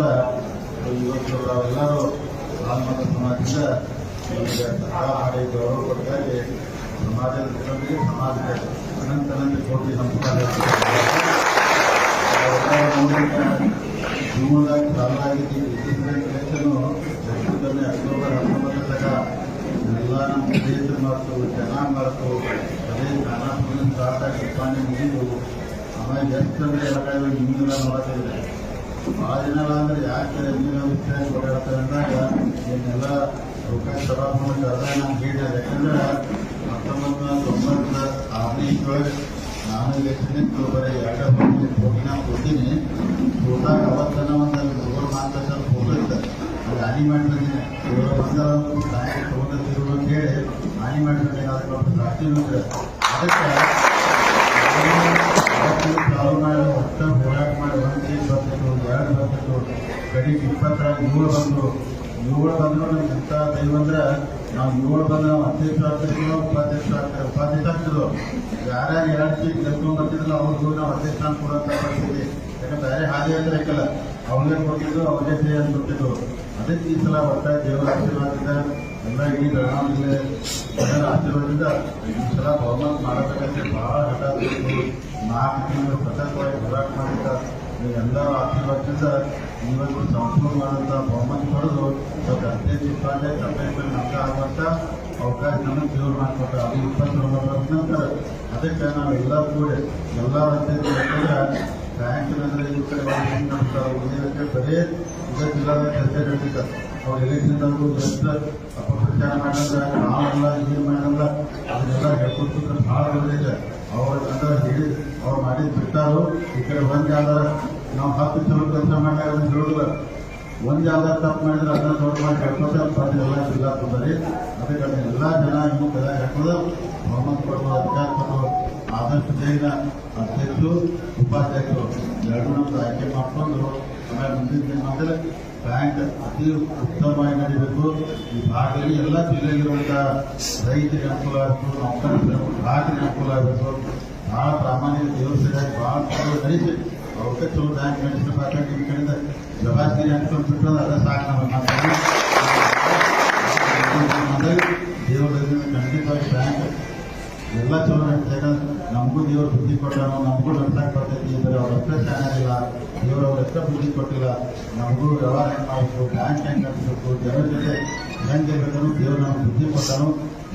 ಸ್ವಾಗತ ಬಯಸುತ್ತಾ ಇವತ್ತು ನಾವೆಲ್ಲರೂ ಆಲ್ಮತ ಸಮಾಜದಿಂದ ನಮಗೆ ಸರ್ಕಾರ ಮಾಡಿ ಗೌರವ ಕೊಟ್ಟಾಗಿ ಸಮಾಜದ ಜನರಿಗೆ ಸಮಾಜಕ್ಕೆ ಅನಂತ ಅನಂತ ಕೋಟಿ ನಮಸ್ಕಾರ ಜೀವನದಾಗ ಸಾಲಾಗಿದ್ದು ಇದ್ದಿದ್ದರೆ ಕೆಲಸನು ಜಗತ್ತಲ್ಲಿ ಅಕ್ಟೋಬರ್ ಹತ್ತೊಂಬತ್ತರಾಗ ಎಲ್ಲ ನಮ್ಮ ದೇಶದ ಮತ್ತು ಚೆನ್ನಾಗಿ ಮಾಡ್ತು ಅದೇ ಖಾನಾಪುರ ಸ್ಟಾರ್ಟ್ ಆಗಿ ಉತ್ಪಾದನೆ ಮುಗಿದು ಆಮೇಲೆ ಎಷ್ಟು ಅಂದ್ರೆ ಎಲ್ಲ ನಿಮ್ಗೆಲ್ಲ ನೋಡತ್ತಿದ್ರೆ ಭಾಳ ಜನ ಅಂದ್ರೆ ಯಾಕೆ ಓಡಾಡ್ತಾರೆ ಅಂದಾಗ ಇದನ್ನೆಲ್ಲ ಅವಕಾಶ ಸಭಾಪತಿ ಕರೆದ ನಾನು ಹೇಳಿದೆ ಯಾಕಂದ್ರೆ ಹತ್ತೊಂಬತ್ತು ನೂರ ತೊಂಬತ್ತ ಆರನೇ ಇಷ್ಟೊಳಗೆ ನಾನು ಎಲೆಕ್ಷನಿಗೆ ಬರೀ ಎರಡು ಹೋಗಿ ನಾನು ಕೊಡ್ತೀನಿ. ಹೋದಾಗ ಅವತ್ತನ ಒಂದು ಹಾನಿ ಹೇಳಿ ಅದಕ್ಕೆ ಒಟ್ಟ ಹೋರಾಟ ಮಾಡಿ ಒಂದು ಸೀಟ್ ಬರ್ತಿತ್ತು ಎರಡು ಬರ್ತಿತ್ತು ಕಡೆಗೆ ಇಪ್ಪತ್ತರ ಏಳು ಬಂದರು. ಏಳು ಬಂದರು ನಮ್ಗೆ ಎಂತ ದೈವ ಅಂದ್ರೆ ನಾವು ಏಳು ಬಂದು ನಾವು ಅಧ್ಯಕ್ಷ ಆಗ್ತಿದ್ರು ಉಪಾಧ್ಯಕ್ಷ ಆಗ್ತಾರೆ ಉಪಾಧ್ಯಕ್ಷ ಆಗ್ತಿದ್ರು ಯಾರ್ಯಾರು ಎರಡು ಸೀಟ್ ಗೆಲ್ಕೊಂಡು ಬರ್ತಿದ್ರು ಅವ್ರಿಗೂ ನಾವು ಅಧ್ಯಕ್ಷ ಕೊಡುವಂತ ಪರಿಸ್ಥಿತಿ. ಯಾಕಂದ್ರೆ ಬೇರೆ ಹಾದಿ ಅಂತ ಇರಕ್ಕಲ್ಲ ಅವ್ರಿಗೆ ಕೊಟ್ಟಿದ್ದು, ಅವ್ರಿಗೆ ಸೇ ಅಂತ ಕೊಟ್ಟಿದ್ರು ಅದಕ್ಕೆ ಈ ಸಲ ಒಟ್ಟಾಗಿ ದೇವರ ಆಶೀರ್ವಾದದಿಂದ ಎಲ್ಲ ಇಡೀ ಬೆಳಗಾವಿ ಜಿಲ್ಲೆ ಜನರ ಆಶೀರ್ವಾದದಿಂದ ಈ ಸಲ ಬಹುಮತ ಮಾಡಬೇಕಂದ್ರೆ ಬಹಳ ಹಠ ಬಿಟ್ಟು ನಾಲ್ಕು ತಿಂಗಳು ಸತತವಾಗಿ ಹೋರಾಟ ಮಾಡಿದ್ದ ಎಲ್ಲರ ಅಭಿವೃದ್ಧಿಯಿಂದ ಇವತ್ತು ಸಂಪೂರ್ಣವಾದಂಥ ಬಹುಮತ ಪಡೆದು ಇವತ್ತು ಅಧ್ಯಕ್ಷ ಉಪಾಧ್ಯಕ್ಷ ಅಭ್ಯರ್ಥಿ ನಮ್ಗೆ ಆಗುವಂಥ ಅವಕಾಶ ನಮಗೆ ದೇವರು ಮಾಡಿಕೊಟ್ಟ ಅದು ಇಪ್ಪತ್ತೊಂಬತ್ತರ ನಂತರ ಅದಕ್ಕೆ ನಾವು ಎಲ್ಲ ಕೂಡ ಎಲ್ಲ ಯಾಕಂದ್ರೆ ಬ್ಯಾಂಕಿನಲ್ಲಿ ಈ ಕಡೆ ಬರೀ ಇದೇ ಜಿಲ್ಲಾ ಚರ್ಚೆ ನಡೀತಾರೆ ಅವ್ರು ಎಲೆಕ್ಷನ್ದಾಗೂ ಎಷ್ಟು ಅಪಪ್ರಚಾರ ಮಾಡಿದ್ರೆ ನಾವೆಲ್ಲ ಏನು ಮಾಡಲ್ಲ ಅದನ್ನೆಲ್ಲ ಹೇಳ್ಕೊಡ್ತಿದ್ರೆ ಭಾಳ ಬಂದಿದೆ ಅವ್ರ ಹೇಳಿ ಅವ್ರು ಮಾಡಿದ್ ಬಿಟ್ಟಾರು ಈ ಕಡೆ ಒಂದ್ ಯಾವ್ದಾರ ನಾವು ಹತ್ತು ಚಲೋ ಕೆಲಸ ಮಾಡಿದಾಗ ಅದನ್ನ ಹೇಳುದಿಲ್ಲ ಒಂದ್ ಯಾವ್ದಾರ ತಪ್ಪು ಮಾಡಿದ್ರೆ ಅದನ್ನ ದೊಡ್ಡ ಮಾಡಿ ಹೇಳ್ಕೊತಾರೆ ಎಲ್ಲ ಜಿಲ್ಲಾ ಬಂದರಿ ಅದಕ್ಕೆ ಎಲ್ಲ ಜನ ಇನ್ನೂ ಕದ ಹಾಕೋದು ಬಹುಮತ ಕೊಡುವ ಅಧಿಕಾರ ಆದಷ್ಟು ಬೇಗ ಅಧ್ಯಕ್ಷರು ಉಪಾಧ್ಯಕ್ಷರು ಎರಡು ನಮ್ದು ಆಯ್ಕೆ ಮಾಡ್ಕೊಂಡು ಆಮೇಲೆ ಮುಂದಿನ ದಿನಮಾನದಲ್ಲಿ ಬ್ಯಾಂಕ್ ಅತಿ ಉತ್ತಮವಾಗಿ ನಡೀಬೇಕು. ಈ ಭಾಗದಲ್ಲಿ ಎಲ್ಲ ಜಿಲ್ಲೆಯಲ್ಲಿರುವಂಥ ರೈತರಿಗೆ ಅನುಕೂಲ ಆಗಬೇಕು, ನೌಕರರಿಗೆ ಗ್ರಾಹಕರಿಗೆ ಅನುಕೂಲ ಆಗಬೇಕು. ಭಾಳ ಪ್ರಾಮಾಣಿಕ ದೇವಸ್ಥಾನ ಭಾಳ ಚಲೋ ನಡೆಸಿ ಅವಕ್ಕೆ ಚಲೋ ಬ್ಯಾಂಕ್ ನಡೆಸಬೇಕಾಗಿ ಈ ಕಡೆಯಿಂದ ಜವಾಬ್ದಾರಿ ಅನುಕೂಲ ಬಿಟ್ಟರೆ ಅದ ಸಾಕು ನಮ್ಮ ದೇವರಲ್ಲಿ ಖಂಡಿತವಾಗಿ ಬ್ಯಾಂಕ್ ಎಲ್ಲ ಚಲೋ ನಮಗೂ ದೇವ್ರ ಬುದ್ಧಿ ಕೊಟ್ಟಾನು, ನಮಗೂ ನಡ್ಸಕ್ ಕೊಡ್ತೈತಿ ಇದ್ರೆ ಅವ್ರ ಹತ್ರ ಚೆನ್ನಾಗಿಲ್ಲ, ದೇವ್ರ ಅವ್ರ ಹತ್ರ ಬುದ್ಧಿ ಕೊಟ್ಟಿಲ್ಲ, ನಮಗೂ ವ್ಯವಹಾರ ಹೆಂಗೆ ಮಾಡಬೇಕು ಬ್ಯಾಂಕ್ ಹೆಂಗ್ ನಡೆಸಬೇಕು ಜನರ ಜೊತೆ ಹೆಂಗೆ ಇರಬೇಕು, ದೇವ್ರು ನಮ್ಗೆ ಬುದ್ಧಿ ಕೊಟ್ಟನು,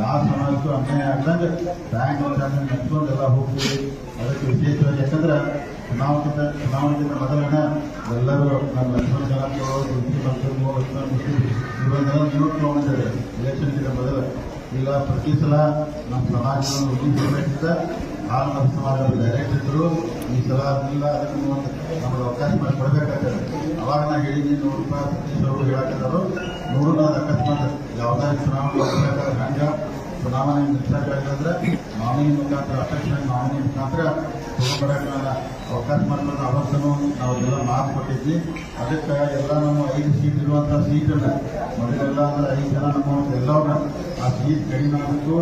ಯಾವ ಸಮಾಜಕ್ಕೂ ಅನ್ಯಾಯ ಆಗ್ದಂಗೆ ಬ್ಯಾಂಕ್ ನಡ್ಸ್ಕೊಂಡು ಎಲ್ಲ ಹೋಗ್ತೀವಿ. ಅದಕ್ಕೆ ವಿಶೇಷವಾಗಿ ಯಾಕಂದ್ರೆ ಚುನಾವಣೆಗಿಂತ ಚುನಾವಣೆಗಿಂತ ಮೊದಲಿನ ಎಲ್ಲರೂ ನಮ್ಮ ಲಕ್ಷ್ಮಣ ಜನಾಂಗ ಬಂಧುಗಳು ಲಕ್ಷ್ಮಣ ಮುಸ್ಲಿಂ ನೀವು ತಗೊಂಡಿದ್ದಾರೆ ಎಲೆಕ್ಷನ್ಗಿಂತ ಮೊದಲು. ಈಗ ಪ್ರತಿ ಸಲ ನಮ್ಮ ಸಮಾಜವನ್ನು ಉಳಿಸಬೇಕಿದ್ದ ಆಗ ನಮ್ಮ ಸಮಾಜದ ಡೈರೆಕ್ಟರ್ಗಳು ಈ ಸಲ ಅದನ್ನೆಲ್ಲ ಒಂದು ನಮಗೆ ಅವಕಾಶ ಮಾಡಿ ಕೊಡಬೇಕಾಗ್ತದೆ ಅವಾಗ ನಾ ಹೇಳಿದ್ದೀನಿ, ನೂರು ರೂಪಾಯಿ ಪ್ರತಿ ಅವರು ಹೇಳಕ್ಕಿದ್ರು ನೂರು ನಾಲ್ಕು ಅಕಸ್ಮಾತ್ ಯಾವುದಾದ್ರು ಚುನಾವಣೆ ಹಂಗ ಚುನಾವಣೆ ನಿಲ್ಲಿಸಬೇಕಾದ್ರೆ ನಾಮಿನಿ ಮುಖಾಂತರ ಅಧ್ಯಕ್ಷ ನಾಮಿನಿ ಮುಖಾಂತರ ನಾನು ಅವಕಾಶ ಮಾಡ್ಕೊಂಡು ಅವತ್ತೂ ನಾವೆಲ್ಲ ಮಾತು ಕೊಟ್ಟಿದ್ವಿ ಅದಕ್ಕೆ ಎಲ್ಲ ನಮ್ಮ ಐದು ಸೀಟ್ ಇರುವಂಥ ಸೀಟನ್ನ ಮೊದಲೆಲ್ಲ ಅಂದ್ರೆ ಐದು ಜನ ನಮ್ಮ ಎಲ್ಲವನ್ನ ಆ ಸೀಟ್ ಕಡಿಮೆ ನಾವು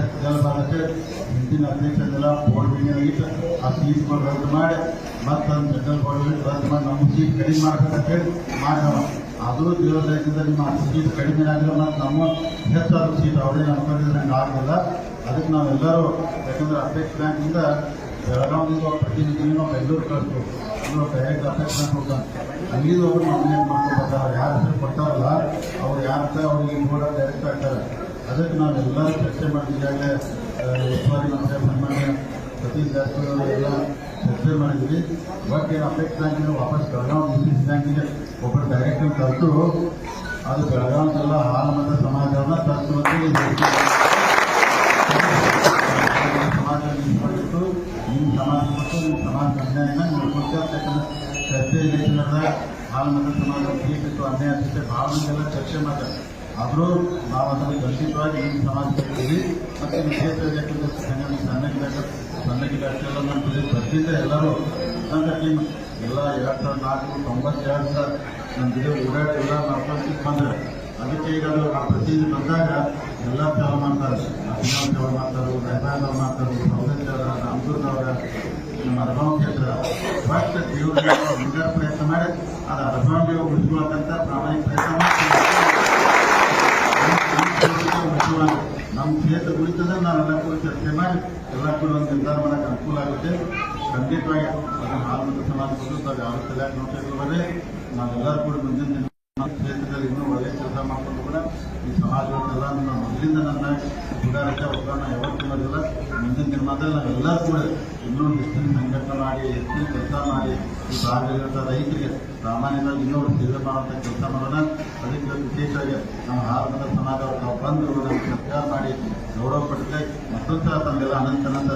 ಎಷ್ಟು ಜನ ಬರುತ್ತೆ ಹಿಂದಿನ ಅಧ್ಯಕ್ಷರೆಲ್ಲ ಬೋರ್ಡ್ ಮೀಟಿಂಗ್ ಇಟ್ಟು ಆ ಸೀಟ್ಗಳು ರದ್ದು ಮಾಡಿ, ಮತ್ತೊಂದು ಜನರಲ್ ಬೋರ್ಡ್ ರದ್ದು ಮಾಡಿ ನಮ್ಮ ಸೀಟ್ ಕಡಿಮೆ ಮಾಡ್ಬೇಕಂತ ಹೇಳಿ ಮಾಡಿದವ. ಅದು ದೇವಸ್ಥಾನದಿಂದ ನಿಮ್ಮ ಸೀಟ್ ಕಡಿಮೆ ಆಗಿಲ್ಲ ನಮ್ಮ ಹೆಚ್ಚಾದ ಸೀಟ್ ಅವರೇ ಅನ್ಕೊಂಡಿದ್ರೆ ಆಗಲಿಲ್ಲ. ಅದಕ್ಕೆ ನಾವೆಲ್ಲರೂ, ಯಾಕಂದ್ರೆ ಅಧ್ಯಕ್ಷ ಬ್ಯಾಂಕಿಂದ ಬೆಳಗಾವಿಯಿಂದ ಪ್ರತಿನಿಧಿಯನ್ನು ಬೆಂಗಳೂರು ಕಳಿಸ್ತು ಅಂದ್ರೆ ಡೈರೆಕ್ಟ್ ಅಪೇಕ್ಷ ಬ್ಯಾಂಕ್ ಹೋಗ್ತಾನೆ ಅಲ್ಲಿಂದ ಒಬ್ಬರು ನಾಮಿನೇಟ್ ಮಾಡ್ಕೊಂಡು ಬರ್ತಾರೆ ಯಾರು ಹೆಸರು ಕೊಡ್ತಾರಲ್ಲ, ಅವ್ರು ಯಾರಂತ ಅವ್ರಿಗೆ ಕೂಡ ಡೈರೆಕ್ಟ್ ಆಗ್ತಾರೆ ಅದಕ್ಕೆ ನಾವೆಲ್ಲರೂ ಚರ್ಚೆ ಮಾಡಿದ್ದಾಗಲೇ ಉಸ್ತುವಾರಿ ಮಂತ್ರಿ ಸನ್ಮಾನ್ಯ ಸತೀಶ್ ಜಾರಕಿಹೊಳಿ ಎಲ್ಲ ಚರ್ಚೆ ಮಾಡಿದ್ವಿ. ಬಟ್ ಏನು ಅಪೇಕ್ಷೆ ಬ್ಯಾಂಕಿನ ವಾಪಸ್ ಬೆಳಗಾವಿ ಡಿ ಬ್ಯಾಂಕಿಗೆ ಒಬ್ಬರು ಡೈರೆಕ್ಟರ್ ಕಲಿತು ಅದು ಬೆಳಗಾವಿಗೆಲ್ಲ ಹಾಲು ಮತ್ತು ಸಮಾಜವನ್ನ ತರಿಸುವಂತೆ ಇದೆ. ಸಮಾಜ ಮತ್ತು ಅನ್ಯಾಯನ ನೋಡ್ಕೊಳ್ತಾ ಯಾಕಂದ್ರೆ ಚರ್ಚೆ ನಡೆದಾಗ ಹಾಲು ಮತ ಸಮಾಜ ಸೀಟ್ ಅನ್ಯಾಯ ಆಗ್ತೈತೆ ಭಾಳ ಚರ್ಚೆ ಮಾಡ್ತಾರೆ ಆದರೂ ನಾವು ಅದನ್ನು ಖಂಡಿತವಾಗಿ ಈ ಸಮಾಜಕ್ಕೆ ಇದ್ದೀವಿ ವಿಶೇಷ ಈ ಕ್ಷೇತ್ರ ಯಾಕಂದ್ರೆ ಸಂಘಟನೆ ಸಣ್ಣಗಿದಾಗ ಸಣ್ಣಗಿದಾಗೆಲ್ಲ ನಮ್ಮ ಬಿಡಿ ಎಲ್ಲರೂ ಅಂತ ಟೀಮ್ ಎಲ್ಲ ಎರಡು ಸಾವಿರದ ನಾಲ್ಕು ತೊಂಬತ್ತೆರಡು ಸಾವಿರ ನಮ್ಮ ಬಿಡಿ ಓಡಾಡಿ ಎಲ್ಲ ಮಾಡ್ಕೊಂಡು ಬಂದ್ರೆ ಅದಕ್ಕೆ ಈಗ ಅದು ಆ ಬಂದಾಗ ಎಲ್ಲ ಸೇವೆ ಮಾಡ್ತಾರೆ ಅಭಿನವ್ ಸೇವೆ ಮಾಡ್ತಾರೆ ರೈತಾಯವ್ರು ಮಾಡ್ತಾರೆ ಸೌಂದರ್ಯವರ ರಾಮದುರ್ಗವರ ನಮ್ಮ ಅರಭಾವ ಕ್ಷೇತ್ರ ಫಸ್ಟ್ ದೇವರ ಪ್ರಯತ್ನ ಮಾಡಿ ಅದು ಅರ್ಬಾವ್ಗೆ ಮುಚ್ಚಿಕೊಳ್ಳಕ್ಕಂತ ಪ್ರಾಮಾಣಿಕ ಪ್ರಯತ್ನ ಮಾಡಿ ನಮ್ಮ ಕ್ಷೇತ್ರ ಉಳಿತದೆ ನಾನು ಎಲ್ಲ ಕೂಡ ಚರ್ಚೆ ಮಾಡಿ ಎಲ್ಲ ಕೂಡ ಒಂದು ನಿರ್ಧಾರ ಮಾಡಕ್ಕೆ ಅನುಕೂಲ ಆಗುತ್ತೆ. ಖಂಡಿತವಾಗಿ ಅದನ್ನು ಹಾಲು ಸಮಾಜ ಸಮಾಜ ತಾವು ಯಾವ ನೋಡ್ತಾ ನೋಡ್ತಿರ್ಬಾರ್ದೆ ನಾವೆಲ್ಲರೂ ಕೂಡ ಮುಂದಿನ ಆಗಿರೋದಿಲ್ಲ ನಿಮ್ಮ ಮೊದಲಿಂದ ನನ್ನ ಸುಧಾರಕ ಒಬ್ಬರನ್ನ ಯಾವತ್ತೂ ಇರೋದಿಲ್ಲ. ಮುಂದಿನ ದಿನದಲ್ಲಿ ನಾವೆಲ್ಲರೂ ಕೂಡ ಇನ್ನೂ ಹೆಚ್ಚಿನ ಸಂಘಟನೆ ಮಾಡಿ ಹೆಚ್ಚಿನ ಕೆಲಸ ಮಾಡಿ, ಈ ಭಾಗದಲ್ಲಿರುವಂಥ ರೈತರಿಗೆ ಸಾಮಾನ್ಯವಾಗಿ ಇನ್ನೊಂದು ಸೇವೆ ಮಾಡುವಂಥ ಕೆಲಸ ಮಾಡೋಣ. ಅದಕ್ಕೆ ವಿಶೇಷವಾಗಿ ನಮ್ಮ ಹಾರದ ಸಮಾಜ ತಾವು ಬಂದು ನಮ್ಮ ಸತ್ಕಾರ ಮಾಡಿ ಗೌರವ ಪಡಿಸಿದೆ ಮತ್ತೊಂದು ತಂದೆಲ್ಲ ಅನಂತ ಅನಂತ